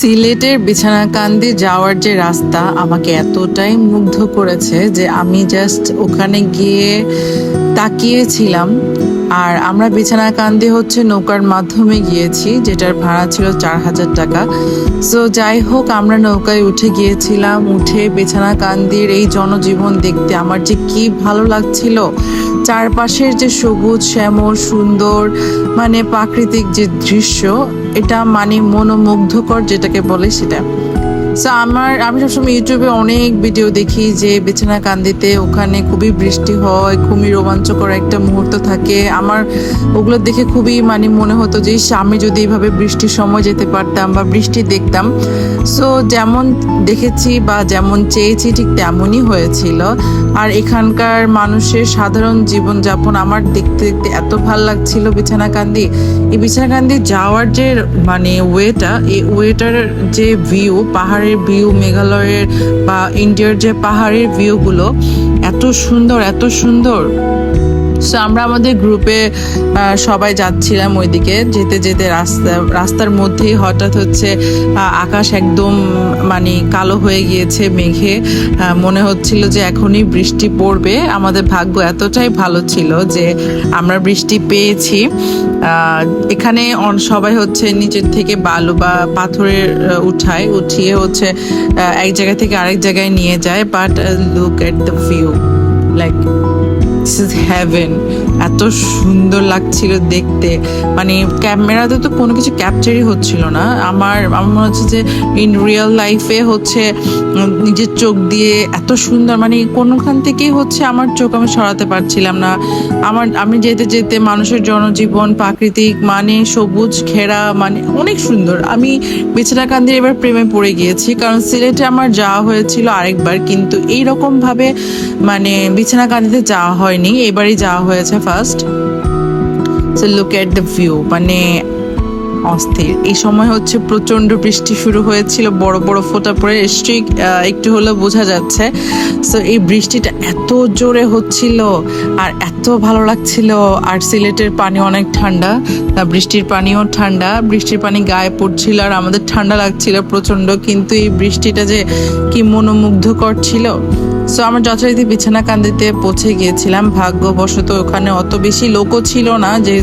সিলেটের বিছানাকান্দি যাওয়ার যে রাস্তা আমাকে এতটাই মুগ্ধ করেছে যে আমি জাস্ট ওখানে গিয়ে তাকিয়েছিলাম। আর আমরা বিছানাকান্দি হচ্ছে নৌকার মাধ্যমে গিয়েছি, যেটার ভাড়া ছিল চার হাজার টাকা। সো যাই হোক, আমরা নৌকায় উঠে গিয়েছিলাম, উঠে বিছানাকান্দির এই জনজীবন দেখতে আমার যে কি ভালো লাগছিল। চারপাশের যে সবুজ, শ্যামল, সুন্দর মানে প্রাকৃতিক যে দৃশ্য, এটা মানে মনোমুগ্ধকর যেটাকে বলে সেটা। সো আমার, আমি সবসময় ইউটিউবে অনেক ভিডিও দেখি যে বিছানা কান্দিতে ওখানে খুবই বৃষ্টি হয়, খুবই রোমাঞ্চকর একটা মুহূর্ত থাকে। আমার ওগুলো দেখে খুবই মানে মনে হতো যে আমি যদি এইভাবে বৃষ্টির সময় যেতে পারতাম বা বৃষ্টি দেখতাম। সো যেমন দেখেছি বা যেমন চেয়েছি ঠিক তেমনই হয়েছিল। আর এখানকার মানুষের সাধারণ জীবনযাপন আমার দেখতে দেখতে এত ভালো লাগছিল বিছানাকান্দি। এই বিছানাকান্দি যাওয়ার যে মানে ওয়েটা, এই ওয়েটার যে ভিউ পাহাড়ের ভিউ মেঘালয়ের বা ইন্ডিয়ার যে পাহাড়ের ভিউগুলো এত সুন্দর এত সুন্দর। সো আমরা আমাদের গ্রুপে সবাই যাচ্ছিলাম ওইদিকে, যেতে যেতে রাস্তা, রাস্তার মধ্যেই হঠাৎ হচ্ছে আকাশ একদম মানে কালো হয়ে গিয়েছে মেঘে। মনে হচ্ছিল যে এখনই বৃষ্টি পড়বে। আমাদের ভাগ্য এতটাই ভালো ছিল যে আমরা বৃষ্টি পেয়েছি। এখানে সবাই হচ্ছে নিচের থেকে বালু বা পাথরের উঠায়, উঠিয়ে হচ্ছে এক জায়গা থেকে আরেক জায়গায় নিয়ে যায়। But look at the view like This is heaven. এত সুন্দর লাগছিল দেখতে। মানে ক্যামেরাতে তো কোনো কিছু ক্যাপচারই হচ্ছিল না। আমার আমার মনে হচ্ছে যে ইন রিয়েল লাইফে হচ্ছে নিজের চোখ দিয়ে এত সুন্দর মানে কোনোখান থেকেই হচ্ছে আমার চোখ আমি সরাতে পারছিলাম না। আমার, আমি যেতে যেতে মানুষের জনজীবন, প্রাকৃতিক মানে সবুজ, ঘেরা মানে অনেক সুন্দর। আমি বিছানাকান্দির এবার প্রেমে পড়ে গিয়েছি, কারণ সিলেটে আমার যাওয়া হয়েছিল আরেকবার, কিন্তু এইরকম ভাবে মানে বিছানাকান্দিতে যাওয়া হয়নি। এবারই যাওয়া হয়েছে first so look at the view মানে অস্থির। এই সময় হচ্ছে প্রচণ্ড বৃষ্টি শুরু হয়েছিল বড় বড় ফোঁটা পড়ে। স্ট্রিক একটু হলেও বোঝা যাচ্ছে। সো এই বৃষ্টিটা এত জোরে হচ্ছিল আর এত ভালো লাগছিল। আর সিলেটের পানি অনেক ঠান্ডা আহ, বৃষ্টির পানিও ঠান্ডা। বৃষ্টির পানি গায়ে পড়ছিল আর আমাদের ঠান্ডা লাগছিল প্রচণ্ড কিন্তু এই বৃষ্টিটা যে কি মনোমুগ্ধকর ছিল সো আমরা যথারীতি বিছানা কান্দিতে পৌঁছে গিয়েছিলাম। ভাগ্যবশত ওখানে অত বেশি লোকও ছিল না যে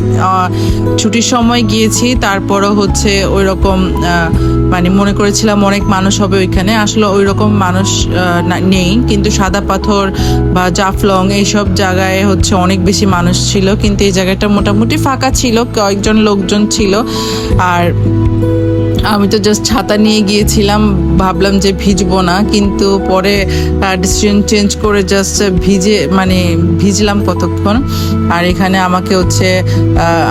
ছুটির সময় গিয়েছি, তারপরও হচ্ছে ওই রকম মানে মনে করেছিলাম অনেক মানুষ হবে ওইখানে। আসলে ওই রকম মানুষ নেই, কিন্তু সাদা পাথর বা জাফলং এইসব জায়গায় হচ্ছে অনেক বেশি মানুষ ছিল। কিন্তু এই জায়গাটা মোটামুটি ফাঁকা ছিল, কয়েকজন লোকজন ছিল। আর আমি তো জাস্ট ছাতা নিয়ে গিয়েছিলাম, ভাবলাম যে ভিজবো না, কিন্তু পরে ডিসিশন চেঞ্জ করে জাস্ট ভিজে মানে ভিজলাম কতক্ষণ। আর এখানে আমাকে হচ্ছে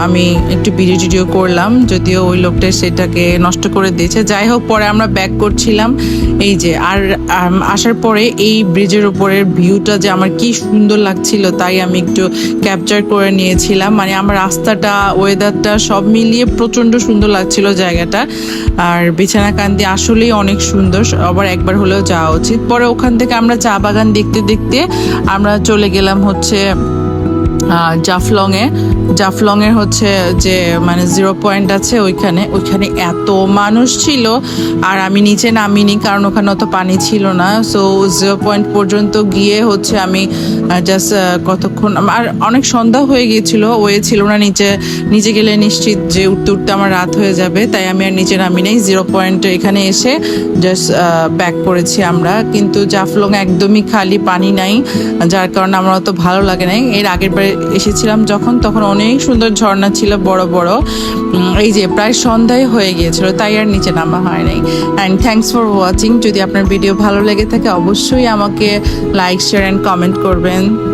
আমি একটু ভিডিও টিডিও করলাম, যদিও ওই লোকটা সেটাকে নষ্ট করে দিয়েছে। যাই হোক, পরে আমরা ব্যাক করছিলাম। এই যে, আর আসার পরে এই ব্রিজের উপরের ভিউটা যে আমার কি সুন্দর লাগছিল, তাই আমি একটু ক্যাপচার করে নিয়েছিলাম। মানে আমার রাস্তাটা ওয়েদারটা সব মিলিয়ে প্রচণ্ড সুন্দর লাগছিল জায়গাটা। আর বিছানাকান্দি আসলেই অনেক সুন্দর। আবার একবার হলেও যাওয়া উচিত। পরে ওখান থেকে আমরা চা বাগান দেখতে দেখতে আমরা চলে গেলাম হচ্ছে জাফলংয়ে। জাফলংয়ের হচ্ছে যে মানে জিরো পয়েন্ট আছে ওইখানে। ওইখানে এত মানুষ ছিল আর আমি নিচে নামিনি কারণ ওখানে অত পানি ছিল না। সো জিরো পয়েন্ট পর্যন্ত গিয়ে হচ্ছে আমি জাস্ট কতক্ষণ, আর অনেক সন্ধ্যা হয়ে গিয়েছিল, ওয়ে ছিল না নিচে। নিচে গেলে নিশ্চিত যে উঠতে উঠতে আমার রাত হয়ে যাবে, তাই আমি আর নিচে নামি নেই। জিরো পয়েন্ট এখানে এসে জাস্ট ব্যাক করেছি আমরা। কিন্তু জাফলং একদমই খালি পানি নাই, যার কারণে আমার অত ভালো লাগে নাই। এর আগের এসেছিলাম যখন, তখন অনেক সুন্দর ঝর্ণা ছিল, বড় বড়। এই যে প্রায় সন্ধ্যায় হয়ে গিয়েছিল, তাই আর নিচে নামা হয় নাই। অ্যান্ড থ্যাংকস ফর ওয়াচিং যদি আপনার ভিডিও ভালো লেগে থাকে, অবশ্যই আমাকে লাইক শেয়ার অ্যান্ড কমেন্ট করবেন।